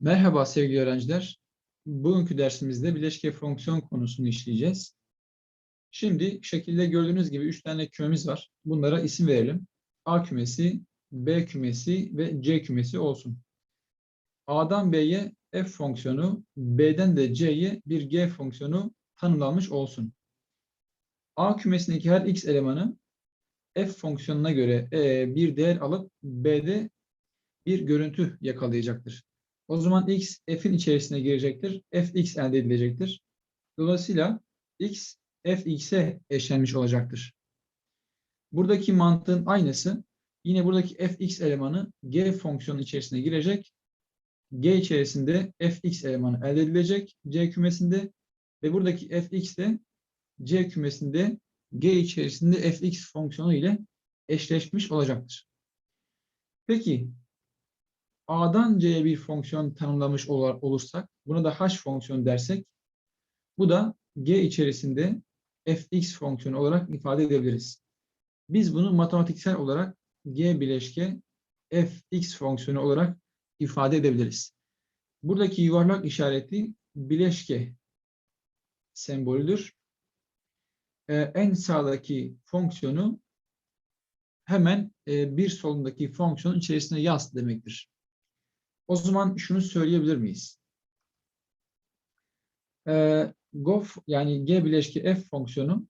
Merhaba sevgili öğrenciler. Bugünkü dersimizde bileşke fonksiyon konusunu işleyeceğiz. Şimdi şekilde gördüğünüz gibi üç tane kümemiz var. Bunlara isim verelim. A kümesi, B kümesi ve C kümesi olsun. A'dan B'ye f fonksiyonu, B'den de C'ye bir g fonksiyonu tanımlanmış olsun. A kümesindeki her x elemanı f fonksiyonuna göre e, bir değer alıp B'de bir görüntü yakalayacaktır. O zaman x f'in içerisine girecektir. fx elde edilecektir. Dolayısıyla x fx'e eşlenmiş olacaktır. Buradaki mantığın aynısı. Yine buradaki fx elemanı g fonksiyonu içerisine girecek. g içerisinde fx elemanı elde edilecek c kümesinde ve buradaki fx de c kümesinde g içerisinde fx fonksiyonu ile eşleşmiş olacaktır. Peki A'dan C'ye bir fonksiyon tanımlamış ol- olursak, buna da h fonksiyonu dersek, bu da G içerisinde fx fonksiyonu olarak ifade edebiliriz. Biz bunu matematiksel olarak G bileşke fx fonksiyonu olarak ifade edebiliriz. Buradaki yuvarlak işareti bileşke sembolüdür. Ee, en sağdaki fonksiyonu hemen e, bir solundaki fonksiyonun içerisine yaz demektir. O zaman şunu söyleyebilir miyiz? Ee, GOF yani G bileşki F fonksiyonu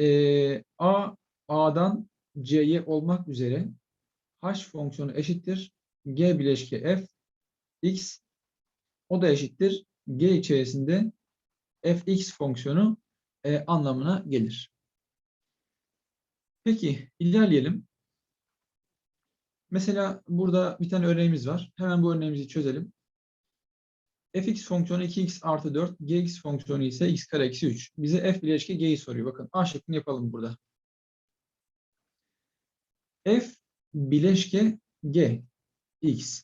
e, A, A'dan C'ye olmak üzere H fonksiyonu eşittir. G bileşki F X o da eşittir. G içerisinde Fx fonksiyonu e, anlamına gelir. Peki ilerleyelim. Mesela burada bir tane örneğimiz var. Hemen bu örneğimizi çözelim. fx fonksiyonu 2x artı 4, gx fonksiyonu ise x kare eksi 3. Bize f bileşke g'yi soruyor. Bakın a şeklini yapalım burada. f bileşke g x.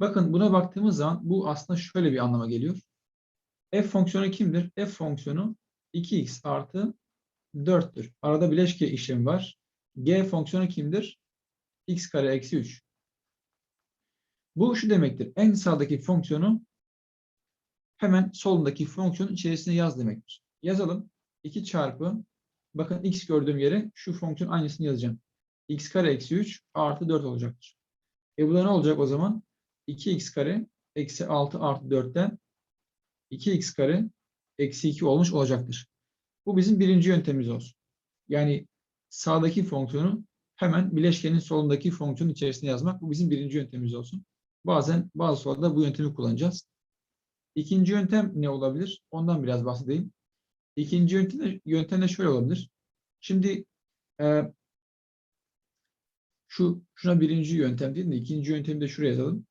Bakın buna baktığımız zaman bu aslında şöyle bir anlama geliyor. f fonksiyonu kimdir? f fonksiyonu 2x artı 4'tür. Arada bileşke işlemi var. g fonksiyonu kimdir? X kare eksi 3. Bu şu demektir. En sağdaki fonksiyonu hemen solundaki fonksiyonun içerisine yaz demektir. Yazalım. 2 çarpı bakın x gördüğüm yere şu fonksiyon aynısını yazacağım. x kare eksi 3 artı 4 olacaktır. E bu da ne olacak o zaman? 2x kare eksi 6 artı 4'ten 2x kare eksi 2 olmuş olacaktır. Bu bizim birinci yöntemimiz olsun. Yani sağdaki fonksiyonu hemen bileşkenin solundaki fonksiyon içerisine yazmak. Bu bizim birinci yöntemimiz olsun. Bazen bazı sorularda bu yöntemi kullanacağız. İkinci yöntem ne olabilir? Ondan biraz bahsedeyim. İkinci yöntem de, yöntem de şöyle olabilir. Şimdi e, şu şuna birinci yöntem değil de ikinci yöntemi de şuraya yazalım.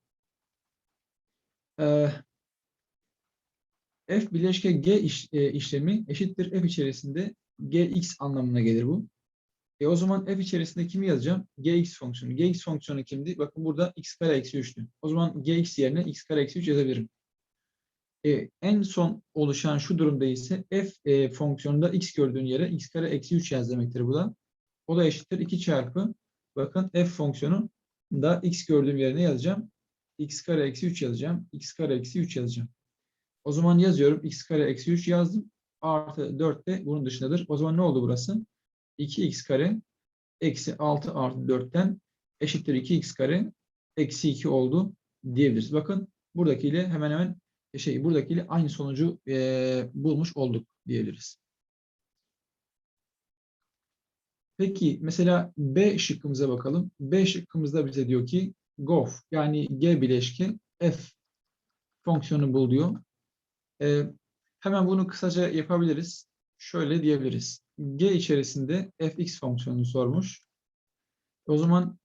E, f bileşke g iş, e, işlemi eşittir f içerisinde gx anlamına gelir bu. E o zaman f içerisinde kimi yazacağım? gx fonksiyonu. gx fonksiyonu kimdi? Bakın burada x kare eksi 3'tü. O zaman gx yerine x kare eksi 3 yazabilirim. E, en son oluşan şu durumda ise f e, fonksiyonunda x gördüğün yere x kare eksi 3 yaz demektir bu da. O da eşittir 2 çarpı bakın f fonksiyonu da x gördüğüm yerine yazacağım? x kare eksi 3 yazacağım. x kare eksi 3 yazacağım. O zaman yazıyorum x kare eksi 3 yazdım. Artı 4 de bunun dışındadır. O zaman ne oldu burası? 2x kare eksi 6 artı 4'ten eşittir 2x kare eksi 2 oldu diyebiliriz. Bakın buradakiyle hemen hemen şey buradakiyle aynı sonucu e, bulmuş olduk diyebiliriz. Peki mesela B şıkkımıza bakalım. B şıkkımızda bize diyor ki GOF yani G bileşke F fonksiyonu bul diyor. E, hemen bunu kısaca yapabiliriz. Şöyle diyebiliriz. G içerisinde fx fonksiyonunu sormuş. O zaman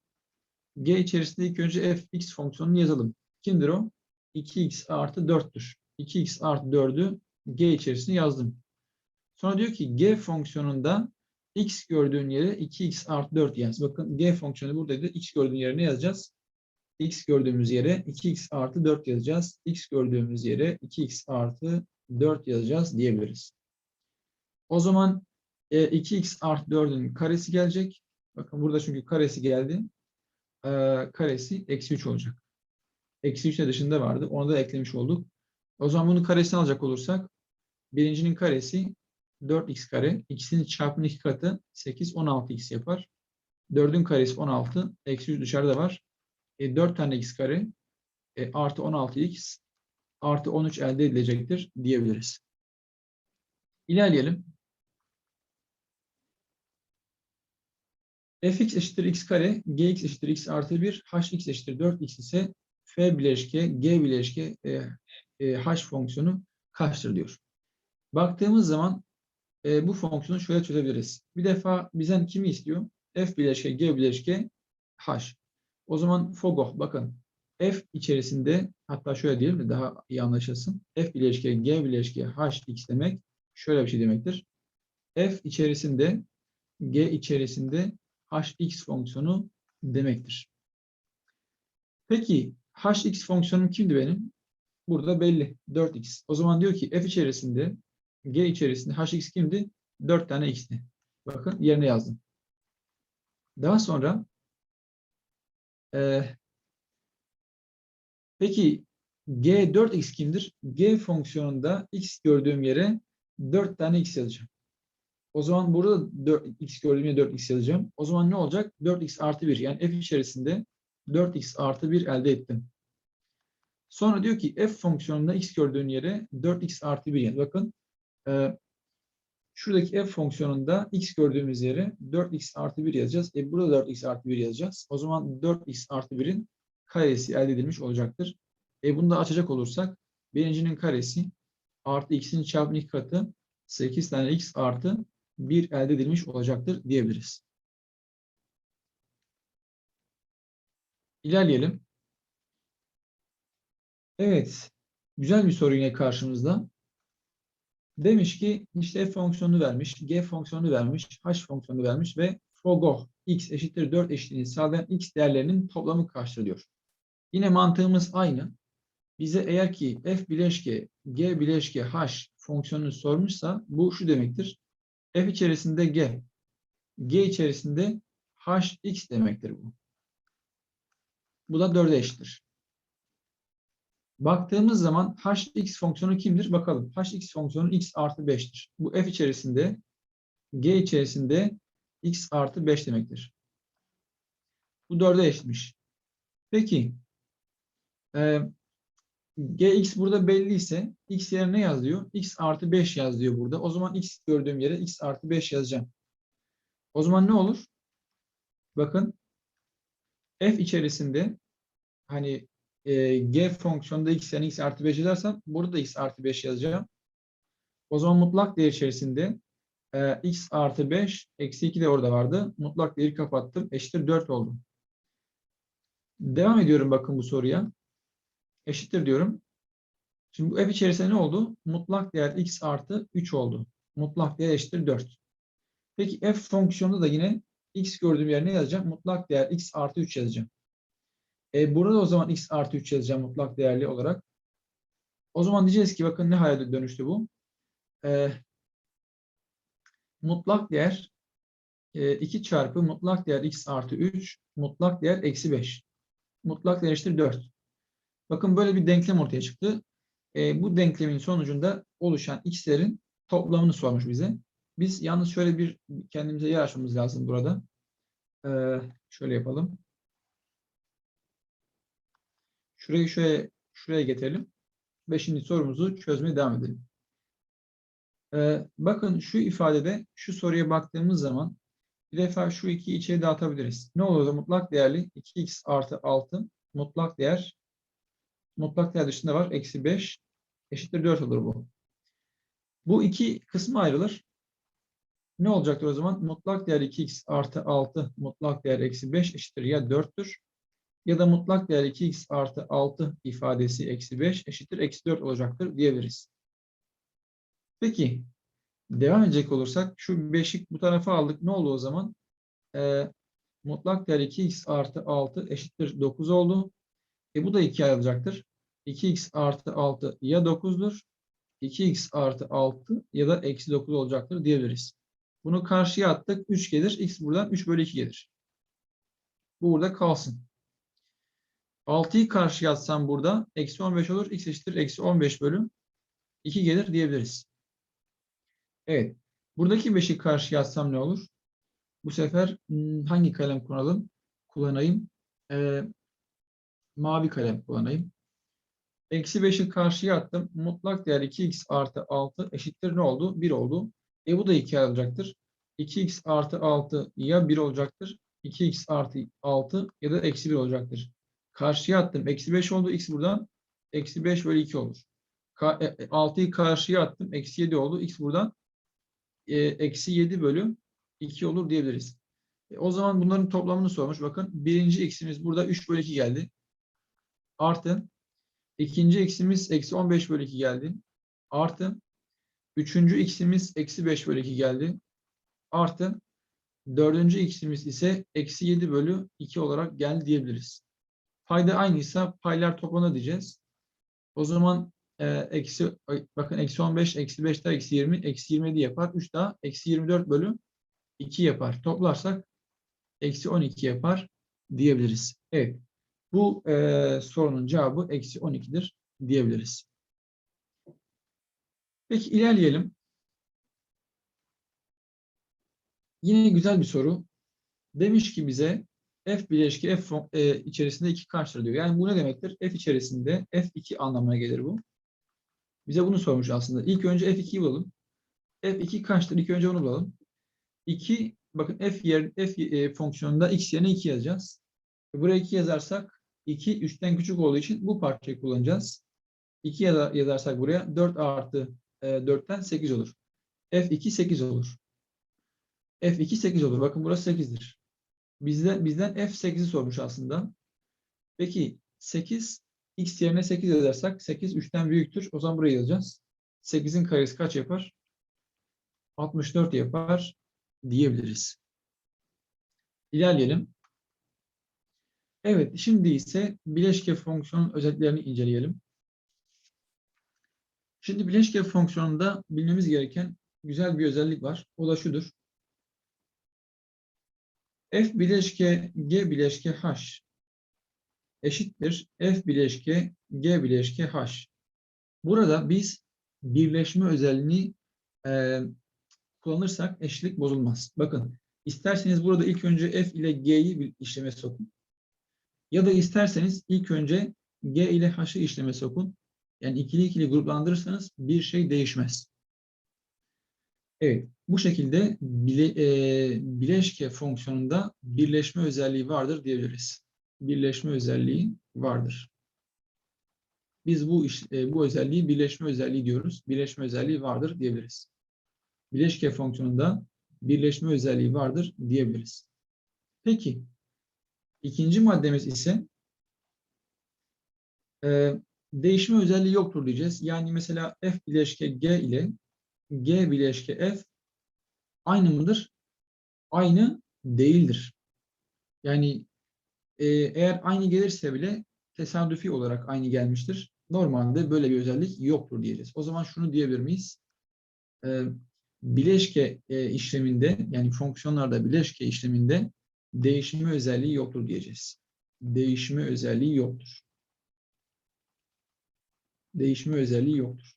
G içerisinde ilk önce fx fonksiyonunu yazalım. Kimdir o? 2x artı 4'tür. 2x artı 4'ü G içerisine yazdım. Sonra diyor ki G fonksiyonunda x gördüğün yere 2x artı 4 yaz. Bakın G fonksiyonu buradaydı. x gördüğün yere ne yazacağız? x gördüğümüz yere 2x artı 4 yazacağız. x gördüğümüz yere 2x artı 4 yazacağız diyebiliriz. O zaman e, 2x artı 4'ün karesi gelecek. Bakın burada çünkü karesi geldi. E, karesi eksi 3 olacak. Eksi 3 de dışında vardı. Onu da eklemiş olduk. O zaman bunu karesini alacak olursak birincinin karesi 4x kare. X'in çarpımının iki katı 8, 16x yapar. 4'ün karesi 16. Eksi 3 dışarıda var. E, 4 tane x kare e, artı 16x artı 13 elde edilecektir diyebiliriz. İlerleyelim. Fx eşittir x kare, gx eşittir x artı 1, hx eşittir 4x ise f bileşke, g bileşke, e, e, h fonksiyonu kaçtır diyor. Baktığımız zaman e, bu fonksiyonu şöyle çözebiliriz. Bir defa bizden kimi istiyor? f bileşke, g bileşke, h. O zaman fogo, bakın f içerisinde hatta şöyle diyelim de daha iyi anlaşılsın. f bileşke, g bileşke, h x demek şöyle bir şey demektir. f içerisinde, g içerisinde hx fonksiyonu demektir. Peki hx fonksiyonum kimdi benim? Burada belli. 4x. O zaman diyor ki f içerisinde g içerisinde hx kimdi? 4 tane x'ti. Bakın yerine yazdım. Daha sonra e, peki g 4x kimdir? g fonksiyonunda x gördüğüm yere 4 tane x yazacağım. O zaman burada 4, x gördüğüm yere 4x yazacağım. O zaman ne olacak? 4x artı 1 yani f içerisinde 4x artı 1 elde ettim. Sonra diyor ki f fonksiyonunda x gördüğün yere 4x artı 1 yani bakın e, şuradaki f fonksiyonunda x gördüğümüz yere 4x artı 1 yazacağız. E burada 4x artı 1 yazacağız. O zaman 4x artı 1'in karesi elde edilmiş olacaktır. E bunu da açacak olursak birincinin karesi artı x'in çarpımı katı 8 tane x artı 1 elde edilmiş olacaktır diyebiliriz. İlerleyelim. Evet. Güzel bir soru yine karşımızda. Demiş ki işte f fonksiyonu vermiş, g fonksiyonu vermiş, h fonksiyonu vermiş ve fogo x eşittir 4 eşitliğini sağlayan x değerlerinin toplamı kaçtır. Yine mantığımız aynı. Bize eğer ki f bileşke, g bileşke, h fonksiyonunu sormuşsa bu şu demektir. F içerisinde g, g içerisinde hx demektir bu. Bu da 4'e eşittir. Baktığımız zaman hx fonksiyonu kimdir? Bakalım. hx fonksiyonu x artı 5'tir. Bu f içerisinde g içerisinde x artı 5 demektir. Bu 4'e eşitmiş. Peki gx burada belli ise x yerine yaz diyor. x artı 5 yaz diyor burada. O zaman x gördüğüm yere x artı 5 yazacağım. O zaman ne olur? Bakın f içerisinde hani e, g fonksiyonunda x yani x artı 5 yazarsam burada da x artı 5 yazacağım. O zaman mutlak değer içerisinde e, x artı 5 eksi 2 de orada vardı. Mutlak değeri kapattım. Eşittir 4 oldu. Devam ediyorum bakın bu soruya. Eşittir diyorum. Şimdi bu f içerisinde ne oldu? Mutlak değer x artı 3 oldu. Mutlak değer eşittir 4. Peki f fonksiyonunda da yine x gördüğüm yerine yazacağım? Mutlak değer x artı 3 yazacağım. E, burada o zaman x artı 3 yazacağım mutlak değerli olarak. O zaman diyeceğiz ki bakın ne hale dönüştü bu. E, mutlak değer e, 2 çarpı mutlak değer x artı 3 mutlak değer eksi 5. Mutlak değer eşittir 4. Bakın böyle bir denklem ortaya çıktı. E, bu denklemin sonucunda oluşan x'lerin toplamını sormuş bize. Biz yalnız şöyle bir kendimize yer açmamız lazım burada. E, şöyle yapalım. Şurayı şöyle şuraya getirelim. Beşinci sorumuzu çözmeye devam edelim. Ee, bakın şu ifadede şu soruya baktığımız zaman bir defa şu iki içeri dağıtabiliriz. Ne olur da mutlak değerli 2x artı 6 mutlak değer mutlak değer dışında var. Eksi 5 eşittir 4 olur bu. Bu iki kısmı ayrılır. Ne olacaktır o zaman? Mutlak değer 2x artı 6 mutlak değer eksi 5 eşittir ya 4'tür ya da mutlak değer 2x artı 6 ifadesi eksi 5 eşittir eksi 4 olacaktır diyebiliriz. Peki devam edecek olursak şu 5'i bu tarafa aldık. Ne oldu o zaman? Ee, mutlak değer 2x artı 6 eşittir 9 oldu. E bu da 2 ayrılacaktır. 2x artı 6 ya 9'dur. 2x artı 6 ya da eksi 9 olacaktır diyebiliriz. Bunu karşıya attık. 3 gelir. x buradan 3 bölü 2 gelir. Bu burada kalsın. 6'yı karşıya atsam burada eksi 15 olur. X eşittir eksi 15 bölü 2 gelir diyebiliriz. Evet. Buradaki 5'i karşıya atsam ne olur? Bu sefer hmm, hangi kalem kullanalım? Kullanayım. Ee, mavi kalem kullanayım. Eksi 5'i karşıya attım. Mutlak değer 2x artı 6 eşittir ne oldu? 1 oldu. E bu da 2 olacaktır. 2x artı 6 ya 1 olacaktır. 2x artı 6 ya da eksi 1 olacaktır. Karşıya attım. Eksi 5 oldu. X buradan eksi 5 bölü 2 olur. Ka- e, e, 6'yı karşıya attım. Eksi 7 oldu. X buradan e, eksi 7 bölü 2 olur diyebiliriz. E, o zaman bunların toplamını sormuş. Bakın birinci x'imiz burada 3 bölü 2 geldi. Artı ikinci x'imiz eksi 15 bölü 2 geldi. Artı üçüncü x'imiz eksi 5 bölü 2 geldi. Artı dördüncü x'imiz ise eksi 7 bölü 2 olarak geldi diyebiliriz. Payda aynıysa paylar toplanır diyeceğiz. O zaman e, eksi bakın eksi 15, eksi 5 daha eksi 20, eksi 27 yapar. 3 daha eksi 24 bölü 2 yapar. Toplarsak eksi 12 yapar diyebiliriz. Evet. Bu e, sorunun cevabı eksi 12'dir diyebiliriz. Peki ilerleyelim. Yine güzel bir soru. Demiş ki bize f bileşki f e, içerisinde 2 kaçtır diyor. Yani bu ne demektir? F içerisinde f2 anlamına gelir bu. Bize bunu sormuş aslında. İlk önce f2'yi bulalım. f2 kaçtır? İlk önce onu bulalım. 2 bakın f yer f e, fonksiyonunda x yerine 2 yazacağız. Buraya 2 yazarsak 2 3'ten küçük olduğu için bu parçayı kullanacağız. 2 yaza- yazarsak buraya 4 artı e, 4'ten 8 olur. f2 8 olur. f2 8 olur. Bakın burası 8'dir. Bizden, bizden f8'i sormuş aslında. Peki 8 x yerine 8 yazarsak 8 3'ten büyüktür. O zaman buraya yazacağız. 8'in karesi kaç yapar? 64 yapar diyebiliriz. İlerleyelim. Evet, şimdi ise bileşke fonksiyonun özelliklerini inceleyelim. Şimdi bileşke fonksiyonunda bilmemiz gereken güzel bir özellik var. O da şudur. F bileşke G bileşke H eşittir F bileşke G bileşke H. Burada biz birleşme özelliğini e, kullanırsak eşitlik bozulmaz. Bakın isterseniz burada ilk önce F ile G'yi bir işleme sokun. Ya da isterseniz ilk önce G ile H'ı işleme sokun. Yani ikili ikili gruplandırırsanız bir şey değişmez. Evet, bu şekilde bile, e, bileşke fonksiyonunda birleşme özelliği vardır diyebiliriz. Birleşme özelliği vardır. Biz bu iş, e, bu özelliği birleşme özelliği diyoruz. Birleşme özelliği vardır diyebiliriz. Bileşke fonksiyonunda birleşme özelliği vardır diyebiliriz. Peki, ikinci maddemiz ise e, değişme özelliği yoktur diyeceğiz. Yani mesela f bileşke g ile g bileşke f aynı mıdır? Aynı değildir. Yani e, eğer aynı gelirse bile tesadüfi olarak aynı gelmiştir. Normalde böyle bir özellik yoktur diyeceğiz. O zaman şunu diyebilir miyiz? E, bileşke e, işleminde yani fonksiyonlarda bileşke işleminde değişme özelliği yoktur diyeceğiz. Değişme özelliği yoktur. Değişme özelliği yoktur.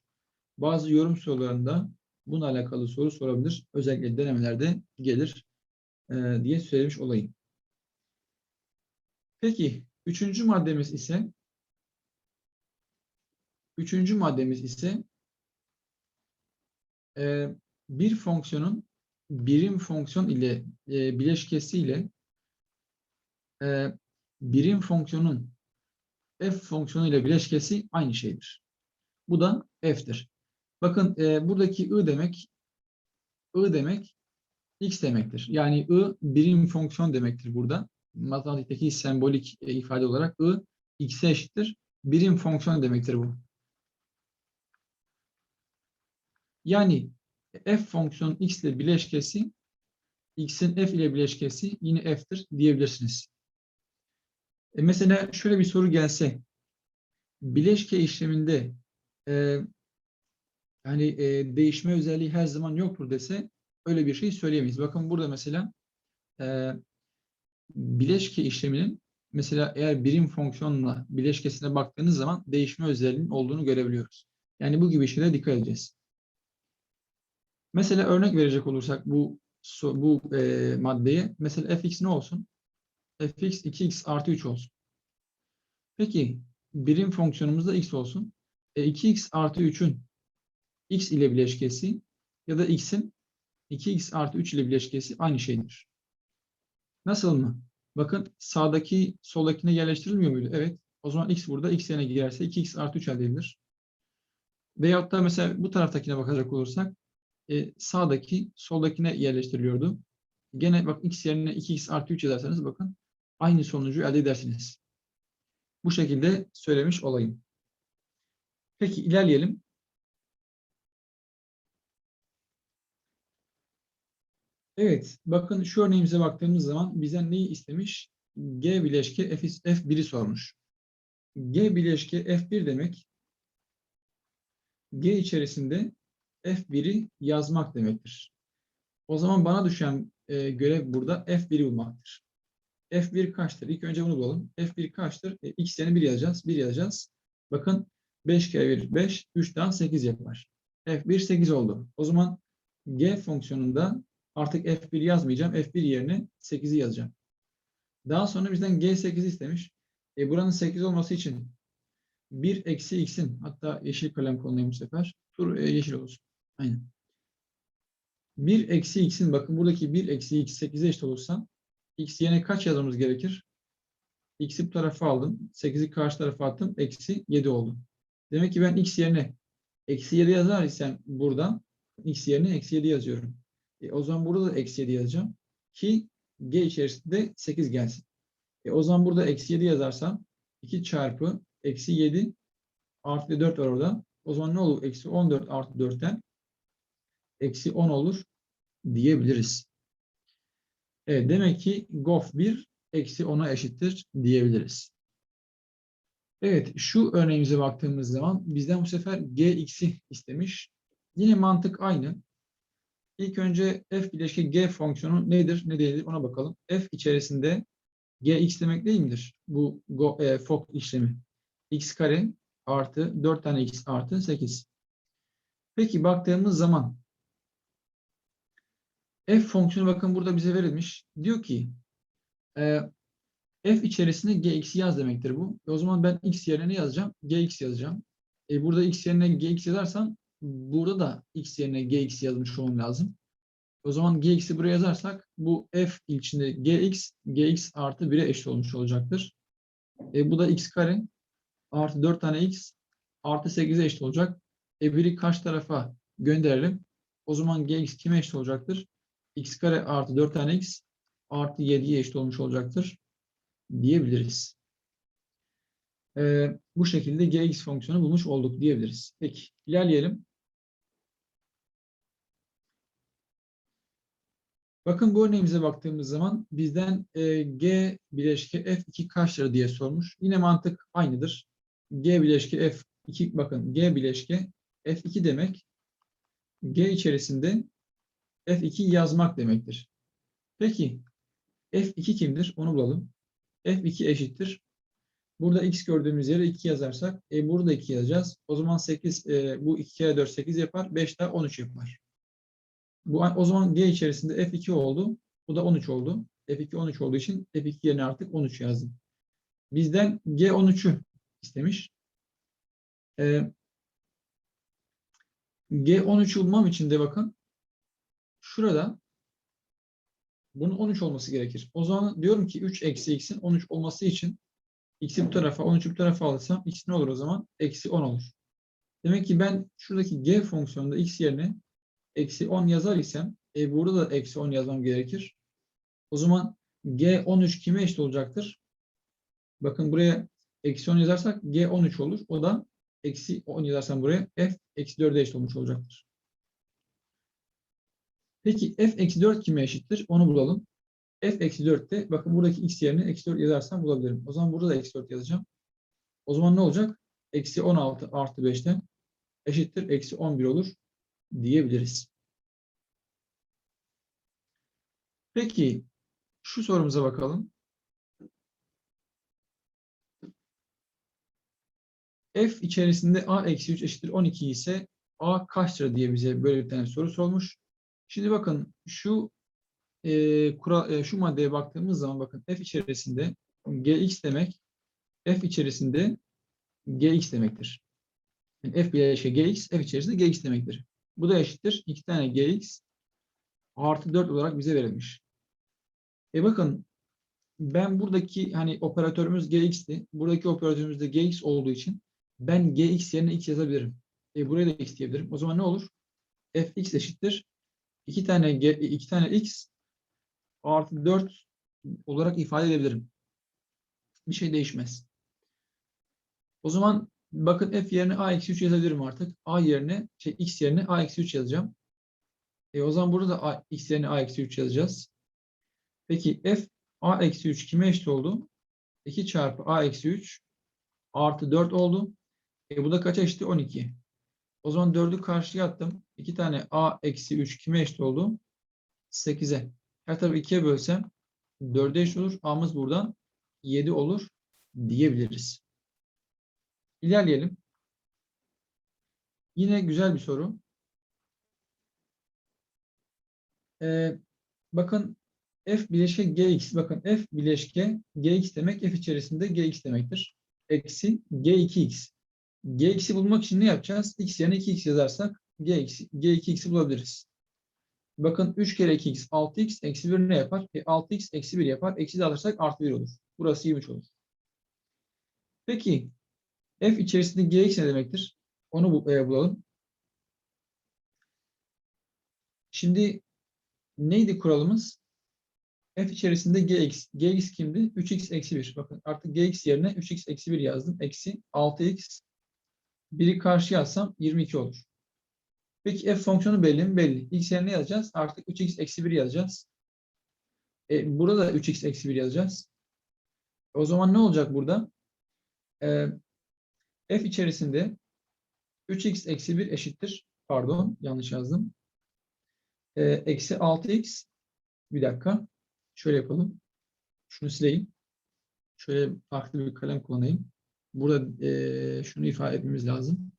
Bazı yorum sorularında bununla alakalı soru sorabilir. Özellikle denemelerde gelir e, diye söylemiş olayım. Peki, üçüncü maddemiz ise üçüncü maddemiz ise e, bir fonksiyonun birim fonksiyon ile e, bileşkesi ile e, birim fonksiyonun f fonksiyonu ile bileşkesi aynı şeydir. Bu da f'tir. Bakın e, buradaki i demek i demek x demektir. Yani i birim fonksiyon demektir burada. Matematikteki sembolik e, ifade olarak i x'e eşittir. Birim fonksiyon demektir bu. Yani f fonksiyonun x ile bileşkesi x'in f ile bileşkesi yine f'tir diyebilirsiniz. E mesela şöyle bir soru gelse bileşke işleminde e, yani e, değişme özelliği her zaman yoktur dese öyle bir şey söyleyemeyiz. Bakın burada mesela e, bileşke işleminin mesela eğer birim fonksiyonla bileşkesine baktığınız zaman değişme özelliğinin olduğunu görebiliyoruz. Yani bu gibi şeylere dikkat edeceğiz. Mesela örnek verecek olursak bu bu e, maddeye mesela fx ne olsun? Fx 2x artı 3 olsun. Peki birim fonksiyonumuz da x olsun. E, 2x artı 3'ün x ile bileşkesi ya da x'in 2x artı 3 ile bileşkesi aynı şeydir. Nasıl mı? Bakın sağdaki soldakine yerleştirilmiyor muydu? Evet. O zaman x burada x yerine girerse 2x artı 3 elde edilir. Veyahut da mesela bu taraftakine bakacak olursak e, sağdaki soldakine yerleştiriliyordu. Gene bak x yerine 2x artı 3 yazarsanız bakın aynı sonucu elde edersiniz. Bu şekilde söylemiş olayım. Peki ilerleyelim. Evet, bakın şu örneğimize baktığımız zaman bizden neyi istemiş? G bileşke F, F1'i sormuş. G bileşke F1 demek G içerisinde F1'i yazmak demektir. O zaman bana düşen e, görev burada F1'i bulmaktır. F1 kaçtır? İlk önce bunu bulalım. F1 kaçtır? E, X yerine 1 yazacağız. 1 yazacağız. Bakın 5 kere 1 5, 3'ten 8 yapar. F1 8 oldu. O zaman G fonksiyonunda artık F1 yazmayacağım. F1 yerine 8'i yazacağım. Daha sonra bizden G8 istemiş. E, buranın 8 olması için 1 eksi x'in hatta yeşil kalem kullanayım bu sefer. Tur e, yeşil olsun. Aynen. 1 eksi x'in bakın buradaki 1 eksi x 8'e eşit olursa x yerine kaç yazmamız gerekir? x'i bu tarafa aldım. 8'i karşı tarafa attım. Eksi 7 oldu. Demek ki ben x yerine eksi 7 yazar isem buradan x yerine eksi 7 yazıyorum. E, o zaman burada da eksi 7 yazacağım. Ki g içerisinde 8 gelsin. E, o zaman burada eksi 7 yazarsam 2 çarpı eksi 7 artı 4 var orada. O zaman ne olur? Eksi 14 artı 4'ten eksi 10 olur diyebiliriz. Evet, demek ki gof 1 eksi 10'a eşittir diyebiliriz. Evet, şu örneğimize baktığımız zaman bizden bu sefer gx'i istemiş. Yine mantık aynı. İlk önce f bileşke g fonksiyonu nedir, ne değildir ona bakalım. f içerisinde gx demek değil midir? Bu go, e, fok işlemi. x kare artı 4 tane x artı 8. Peki baktığımız zaman f fonksiyonu bakın burada bize verilmiş. Diyor ki e, f içerisinde gx yaz demektir bu. E, o zaman ben x yerine ne yazacağım? gx yazacağım. E, burada x yerine gx yazarsam burada da x yerine gx yazmış olmam lazım. O zaman gx'i buraya yazarsak bu f içinde gx, gx artı 1'e eşit olmuş olacaktır. E, bu da x kare artı 4 tane x artı 8'e eşit olacak. E 1'i kaç tarafa gönderelim? O zaman gx kime eşit olacaktır? X kare artı 4 tane x artı 7'ye eşit olmuş olacaktır diyebiliriz. E, bu şekilde gx fonksiyonu bulmuş olduk diyebiliriz. Peki ilerleyelim. Bakın bu örneğimize baktığımız zaman bizden e, G bileşke F2 kaçtır diye sormuş. Yine mantık aynıdır. G bileşke F2 bakın G bileşke F2 demek G içerisinde F2 yazmak demektir. Peki F2 kimdir? Onu bulalım. F2 eşittir. Burada x gördüğümüz yere 2 yazarsak e, burada 2 yazacağız. O zaman 8 e, bu 2 kere 4 8 yapar. 5 daha 13 yapar. Bu o zaman G içerisinde F2 oldu. Bu da 13 oldu. F2 13 olduğu için F2 yerine artık 13 yazdım. Bizden G13'ü istemiş. Ee, G13'ü bulmam için de bakın şurada bunun 13 olması gerekir. O zaman diyorum ki 3 eksi x'in 13 olması için x'i bu tarafa 13'ü bu tarafa alırsam x ne olur o zaman? Eksi 10 olur. Demek ki ben şuradaki g fonksiyonunda x yerine eksi 10 yazar isem e, burada da eksi 10 yazmam gerekir. O zaman G13 kime eşit olacaktır? Bakın buraya eksi 10 yazarsak G13 olur. O da eksi 10 yazarsam buraya F eksi 4'e eşit olmuş olacaktır. Peki f eksi 4 kime eşittir? Onu bulalım. f-4 de bakın buradaki x yerine eksi 4 yazarsam bulabilirim. O zaman burada da eksi 4 yazacağım. O zaman ne olacak? Eksi 16 artı 5'ten eşittir eksi 11 olur diyebiliriz. Peki şu sorumuza bakalım. F içerisinde a eksi 3 eşittir 12 ise a kaçtır diye bize böyle bir tane soru sormuş. Şimdi bakın şu e, kura, e, şu maddeye baktığımız zaman bakın f içerisinde gx demek f içerisinde gx demektir. Yani f bileşke gx f içerisinde gx demektir. Bu da eşittir 2 tane gx artı 4 olarak bize verilmiş. E bakın ben buradaki hani operatörümüz gx'ti. Buradaki operatörümüz de gx olduğu için ben gx yerine x yazabilirim. E buraya da x diyebilirim. O zaman ne olur? fx eşittir 2 tane g, 2 tane x artı 4 olarak ifade edebilirim. Bir şey değişmez. O zaman bakın f yerine a eksi 3 yazabilirim artık. a yerine şey x yerine a eksi 3 yazacağım. E o zaman burada da a, x yerine a eksi 3 yazacağız. Peki f a eksi 3 kime eşit oldu? 2 çarpı a eksi 3 artı 4 oldu. E bu da kaça eşit? 12. O zaman 4'ü karşıya attım. 2 tane a eksi 3 kime eşit oldu? 8'e. Her tarafı 2'ye bölsem 4'e eşit olur. A'mız buradan 7 olur diyebiliriz. İlerleyelim. Yine güzel bir soru. Ee, bakın f bileşke gx. Bakın f bileşke gx demek f içerisinde gx demektir. Eksi g2x. Gx'i bulmak için ne yapacağız? x yerine 2x yazarsak gx, g2x'i bulabiliriz. Bakın 3 kere 2x 6x eksi 1 ne yapar? E, 6x eksi 1 yapar. Eksi de alırsak artı 1 olur. Burası 23 olur. Peki f içerisinde gx ne demektir? Onu bu, e, bulalım. Şimdi neydi kuralımız? f içerisinde gx. gx kimdi? 3x eksi 1. Bakın artık gx yerine 3x eksi 1 yazdım. Eksi 6x. 1'i karşı yazsam 22 olur. Peki f fonksiyonu belli mi? Belli. x yerine ne yazacağız? Artık 3x eksi 1 yazacağız. E, burada da 3x eksi 1 yazacağız. O zaman ne olacak burada? E, f içerisinde 3x eksi 1 eşittir. Pardon yanlış yazdım. E, eksi 6x bir dakika. Şöyle yapalım. Şunu sileyim. Şöyle farklı bir kalem kullanayım. Burada e, şunu ifade etmemiz lazım.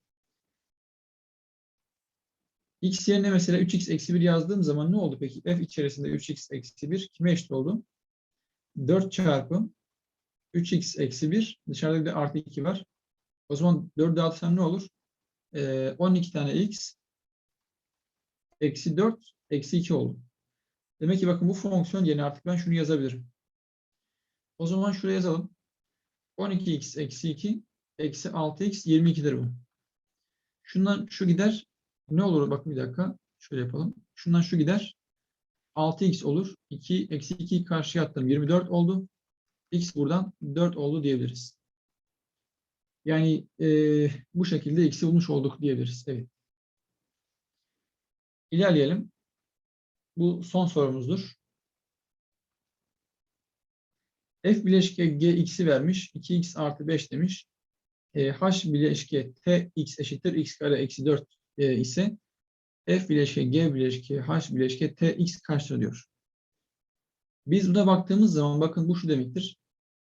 x yerine mesela 3x eksi 1 yazdığım zaman ne oldu peki? f içerisinde 3x eksi 1 kime eşit oldu? 4 çarpı 3x eksi 1 dışarıda bir de artı 2 var. O zaman 4 dağıtırsam ne olur? Ee, 12 tane x eksi 4 eksi 2 oldu. Demek ki bakın bu fonksiyon yerine artık ben şunu yazabilirim. O zaman şuraya yazalım. 12x eksi 2 eksi 6x 22'dir bu. Şundan şu gider. Ne olur? Bakın bir dakika. Şöyle yapalım. Şundan şu gider. 6x olur. 2 eksi 2'yi karşıya attım. 24 oldu. x buradan 4 oldu diyebiliriz. Yani e, bu şekilde x'i bulmuş olduk diyebiliriz. Evet. İlerleyelim. Bu son sorumuzdur. F bileşke Gx'i vermiş. 2x artı 5 demiş. E, H bileşke Tx eşittir x kare eksi 4 e, ise F bileşke G bileşke H bileşke Tx kaçtır diyor. Biz buna baktığımız zaman bakın bu şu demektir.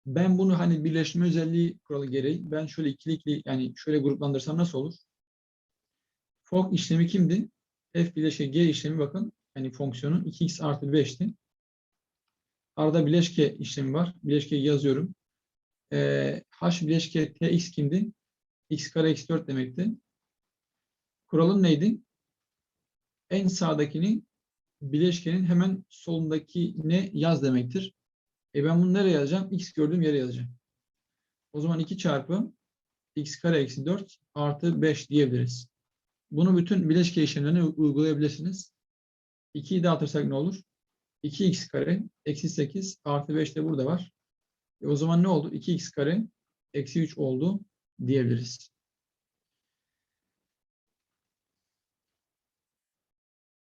Ben bunu hani birleştirme özelliği kuralı gereği ben şöyle ikili ikili yani şöyle gruplandırsam nasıl olur? Fork işlemi kimdi? F bileşke G işlemi bakın hani fonksiyonun 2x artı 5'ti. Arada bileşke işlemi var. Bileşkeyi yazıyorum. Ee, h bileşke tx kimdi? x kare eksi 4 demekti. Kuralım neydi? En sağdakini bileşkenin hemen solundaki ne yaz demektir. E ben bunu nereye yazacağım? x gördüğüm yere yazacağım. O zaman 2 çarpı x kare eksi 4 artı 5 diyebiliriz. Bunu bütün bileşke işlemlerine uygulayabilirsiniz. 2'yi dağıtırsak ne olur? 2x kare eksi 8 artı 5 de burada var. E o zaman ne oldu? 2x kare eksi 3 oldu diyebiliriz.